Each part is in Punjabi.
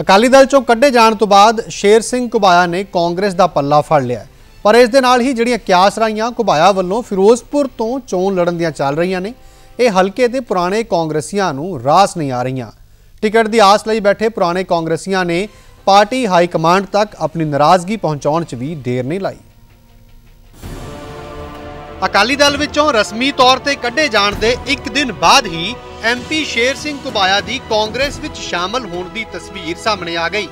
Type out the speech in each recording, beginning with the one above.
ਅਕਾਲੀ ਦਲ ਚੋਂ ਕੱਢੇ ਜਾਣ ਤੋਂ ਬਾਅਦ ਸ਼ੇਰ ਸਿੰਘ ਘੁਬਾਇਆ ਨੇ ਕਾਂਗਰਸ ਦਾ ਪੱਲਾ ਫੜ ਲਿਆ। ਪਰ ਇਸ ਦੇ ਨਾਲ ਹੀ ਜਿਹੜੀਆਂ ਕਿਆਸ ਰਾਈਆਂ ਘੁਬਾਇਆ ਵੱਲੋਂ ਫਿਰੋਜ਼ਪੁਰ ਤੋਂ ਚੋਣ ਲੜਨ ਦੀਆਂ ਚੱਲ ਰਹੀਆਂ ਨੇ, ਇਹ ਹਲਕੇ ਦੇ ਪੁਰਾਣੇ ਕਾਂਗਰਸੀਆਂ ਨੂੰ ਰਾਸ ਨਹੀਂ ਆ ਰਹੀਆਂ। ਟਿਕਟ ਦੀ ਆਸ ਲਈ ਬੈਠੇ ਪੁਰਾਣੇ ਕਾਂਗਰਸੀਆਂ ਨੇ ਪਾਰਟੀ ਹਾਈ ਕਮਾਂਡ ਤੱਕ ਆਪਣੀ ਨਾਰਾਜ਼ਗੀ ਪਹੁੰਚਾਉਣ 'ਚ ਵੀ ਦੇਰ ਨਹੀਂ ਲਾਈ। ਅਕਾਲੀ ਦਲ ਵਿੱਚੋਂ ਰਸਮੀ ਤੌਰ ਤੇ ਕੱਢੇ ਜਾਣ ਦੇ ਇੱਕ ਦਿਨ ਬਾਅਦ ਹੀ ਐਮਪੀ ਸ਼ੇਰ ਸਿੰਘ ਕੁਬਾਇਆ ਦੀ ਕਾਂਗਰਸ ਵਿੱਚ ਸ਼ਾਮਲ ਹੋਣ ਦੀ ਤਸਵੀਰ ਸਾਹਮਣੇ ਆ ਗਈ।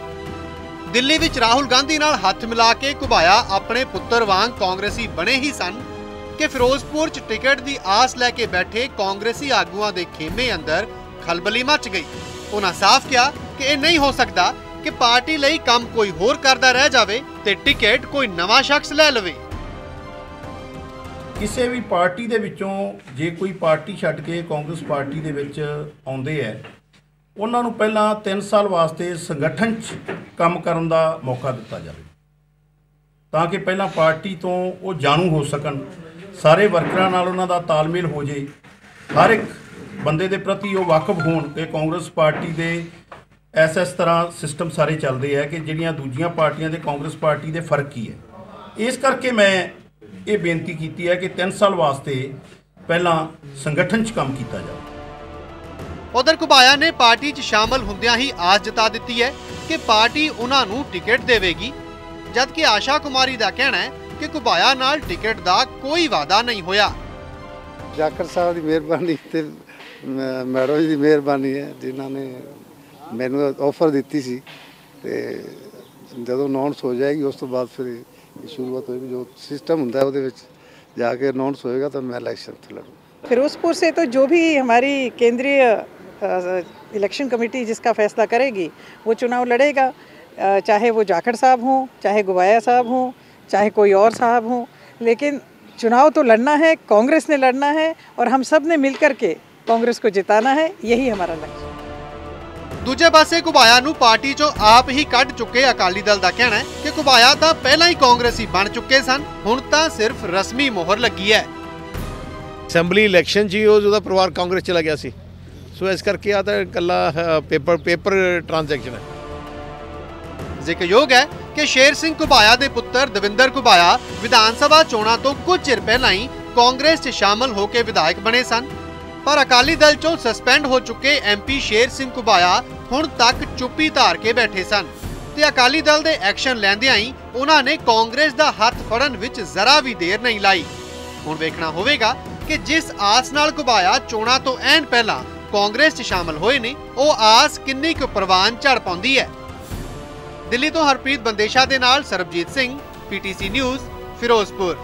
ਦਿੱਲੀ ਵਿੱਚ ਰਾਹੁਲ ਗਾਂਧੀ ਨਾਲ ਹੱਥ ਮਿਲਾ ਕੇ ਕੁਬਾਇਆ ਆਪਣੇ ਪੁੱਤਰ ਵਾਂਗ ਕਾਂਗਰਸੀ ਬਣੇ ਹੀ ਸਨ ਕਿ ਫਿਰੋਜ਼ਪੁਰ 'ਚ ਟਿਕਟ ਦੀ ਆਸ ਲੈ ਕੇ ਬੈਠੇ ਕਾਂਗਰਸੀ ਆਗੂਆਂ ਦੇ ਖੇਮੇ ਅੰਦਰ ਖਲਬਲੀ ਮਚ ਗਈ। ਉਹਨਾਂ ਸਾਫ਼ ਕਿਹਾ ਕਿ ਇਹ ਨਹੀਂ ਹੋ ਸਕਦਾ ਕਿ ਪਾਰਟੀ ਲਈ ਕੰਮ ਕੋਈ ਹੋਰ ਕਰਦਾ ਰਹਿ ਜਾਵੇ ਤੇ ਟਿਕਟ ਕੋਈ ਨਵਾਂ ਸ਼ਖਸ ਲੈ ਲਵੇ। ਕਿਸੇ ਵੀ ਪਾਰਟੀ ਦੇ ਵਿੱਚੋਂ ਜੇ ਕੋਈ ਪਾਰਟੀ ਛੱਡ ਕੇ ਕਾਂਗਰਸ ਪਾਰਟੀ ਦੇ ਵਿੱਚ ਆਉਂਦੇ ਹੈ ਉਹਨਾਂ ਨੂੰ ਪਹਿਲਾਂ 3 ਸਾਲ ਵਾਸਤੇ ਸੰਗਠਨ 'ਚ ਕੰਮ ਕਰਨ ਦਾ ਮੌਕਾ ਦਿੱਤਾ ਜਾਵੇ। ਤਾਂ ਕਿ ਪਹਿਲਾਂ ਪਾਰਟੀ ਤੋਂ ਉਹ ਜਾਣੂ ਹੋ ਸਕਣ, ਸਾਰੇ ਵਰਕਰਾਂ ਨਾਲ ਉਹਨਾਂ ਦਾ ਤਾਲਮੇਲ ਹੋ ਜੇ, ਹਰ ਇੱਕ ਬੰਦੇ ਦੇ ਪ੍ਰਤੀ ਉਹ ਵਾਕਫ ਹੋਣ ਕਿ ਕਾਂਗਰਸ ਪਾਰਟੀ ਦੇ ਐਸ ਐਸ ਤਰ੍ਹਾਂ ਸਿਸਟਮ ਸਾਰੇ ਚੱਲਦੇ ਹੈ ਕਿ ਜਿਹੜੀਆਂ ਦੂਜੀਆਂ ਪਾਰਟੀਆਂ ਦੇ ਕਾਂਗਰਸ ਪਾਰਟੀ ਦੇ ਫ਼ਰਕ ਕੀ ਹੈ ਇਸ ਕਰਕੇ ਮੈਂ ਇਹ ਬੇਨਤੀ ਕੀਤੀ ਹੈ ਕਿ 3 ਸਾਲ ਵਾਸਤੇ ਪਹਿਲਾਂ ਸੰਗਠਨ 'ਚ ਕੰਮ ਕੀਤਾ ਜਾਵੇ। ਉਧਰ ਕੁਬਾਇਆ ਨੇ ਪਾਰਟੀ 'ਚ ਸ਼ਾਮਲ ਹੁੰਦਿਆਂ ਹੀ ਆਸ ਜਤਾ ਦਿੱਤੀ ਹੈ ਕਿ ਪਾਰਟੀ ਉਹਨਾਂ ਨੂੰ ਟਿਕਟ ਦੇਵੇਗੀ। ਜਦਕਿ ਆਸ਼ਾ ਕੁਮਾਰੀ ਦਾ ਕਹਿਣਾ ਹੈ ਕਿ ਕੁਬਾਇਆ ਨਾਲ ਟਿਕਟ ਦਾ ਕੋਈ ਵਾਅਦਾ ਨਹੀਂ ਹੋਇਆ। ਜਾਖੜ ਸਾਹਿਬ ਦੀ ਮਿਹਰਬਾਨੀ ਤੇ ਮੈਡਮ ਜੀ ਦੀ ਮਿਹਰਬਾਨੀ ਹੈ ਜਿਨ੍ਹਾਂ ਨੇ ਮੈਨੂੰ ਆਫਰ ਦਿੱਤੀ ਸੀ ਤੇ ਜਦੋਂ ਅਨਾਉਂਸ ਹੋ ਜਾਏਗੀ ਉਸ ਤੋਂ ਬਾਅਦ ਫਿਰ ਸ਼ੁਰੂਆਤ ਹੋਏਗੀ ਜੋ ਸਿਸਟਮ ਹੁੰਦਾ ਹੈ ਉਹਦੇ ਵਿੱਚ ਜਾ ਕੇ ਅਨਾਉਂਸ ਹੋਏਗਾ ਤਾਂ ਮੈਂ ਇਲੈਕਸ਼ਨ ਤੇ ਲੜੂੰ फिरोजपुर से तो जो भी हमारी केंद्रीय अ, इलेक्शन कमेटी जिसका फैसला करेगी वो चुनाव लड़ेगा अ, चाहे वो जाखड़ साहब हों चाहे गुबाया साहब हों चाहे कोई और साहब हों लेकिन चुनाव तो लड़ना है कांग्रेस ने लड़ना है और हम सब ने मिल कर के कांग्रेस को जिताना है यही हमारा लक्ष्य है ਦੂਜੇ ਪਾਸੇ ਕੁਬਾਇਆ ਨੂੰ ਪਾਰਟੀ 'ਚੋਂ ਆਪ ਹੀ ਕੱਢ ਚੁੱਕੇ ਅਕਾਲੀ ਦਲ ਦਾ ਕਹਿਣਾ ਹੈ ਕਿ ਕੁਬਾਇਆ ਤਾਂ ਪਹਿਲਾਂ ਹੀ ਕਾਂਗਰਸੀ ਬਣ ਚੁੱਕੇ ਸਨ ਹੁਣ ਤਾਂ ਸਿਰਫ ਰਸਮੀ ਮੋਹਰ ਲੱਗੀ ਹੈ। ਅਸੈਂਬਲੀ ਇਲੈਕਸ਼ਨ ਉਹ ਉਹਦਾ ਪਰਿਵਾਰ ਕਾਂਗਰਸ ਚਲਾ ਗਿਆ ਸੀ। ਸੋ ਇਸ ਕਰਕੇ ਆ ਤਾਂ ਇਕੱਲਾ ਅ, ਪੇਪਰ ਪੇਪਰ ਟ੍ਰਾਂਜੈਕਸ਼ਨ ਹੈ। ਜ਼ਿਕਰਯੋਗ ਹੈ ਕਿ ਸ਼ੇਰ ਸਿੰਘ ਕੁਬਾਇਆ ਦੇ ਪੁੱਤਰ ਦਵਿੰਦਰ ਕੁਬਾਇਆ ਵਿਧਾਨ ਸਭਾ ਚੋਣਾਂ ਤੋਂ ਕੁਝ ਚਿਰ ਪਹਿਲਾਂ ਹੀ ਕਾਂਗਰਸ 'ਚ ਸ਼ਾਮਲ ਹੋ ਕੇ ਵਿਧਾਇਕ ਬਣੇ ਸਨ। ਪਰ ਅਕਾਲੀ ਦਲ 'ਚੋਂ ਸਸਪੈਂਡ ਹੋ ਚੁੱਕੇ ਐਮਪੀ ਸ਼ੇਰ ਸਿੰਘ ਕੁਬਾਇਆ ਹੁਣ ਤੱਕ ਚੁੱਪੀ ਧਾਰ ਕੇ ਬੈਠੇ ਸਨ ਤੇ ਅਕਾਲੀ ਦਲ ਦੇ ਐਕਸ਼ਨ ਲੈਂਦਿਆਂ ਹੀ ਉਹਨਾਂ ਨੇ ਕਾਂਗਰਸ ਦਾ ਹੱਥ ਫੜਨ ਵਿੱਚ ਜ਼ਰਾ ਵੀ ਦੇਰ ਨਹੀਂ ਲਾਈ। ਹੁਣ ਵੇਖਣਾ ਹੋਵੇਗਾ ਕਿ ਜਿਸ ਆਸ ਨਾਲ ਕੁਬਾਇਆ ਚੋਣਾਂ ਤੋਂ ਐਨ ਪਹਿਲਾਂ ਕਾਂਗਰਸ 'ਚ ਸ਼ਾਮਲ ਹੋਏ ਨੇ, ਉਹ ਆਸ ਕਿੰਨੀ ਕੁ ਪ੍ਰਵਾਨ ਝੜ ਪਾਉਂਦੀ ਹੈ। ਦਿੱਲੀ ਤੋਂ ਹਰਪ੍ਰੀਤ ਬੰਦੇਸ਼ਾ ਦੇ ਨਾਲ ਸਰਬਜੀਤ ਸਿੰਘ ਪੀਟੀਸੀ ਨਿਊਜ਼ ਫਿਰੋਜ਼ਪੁਰ।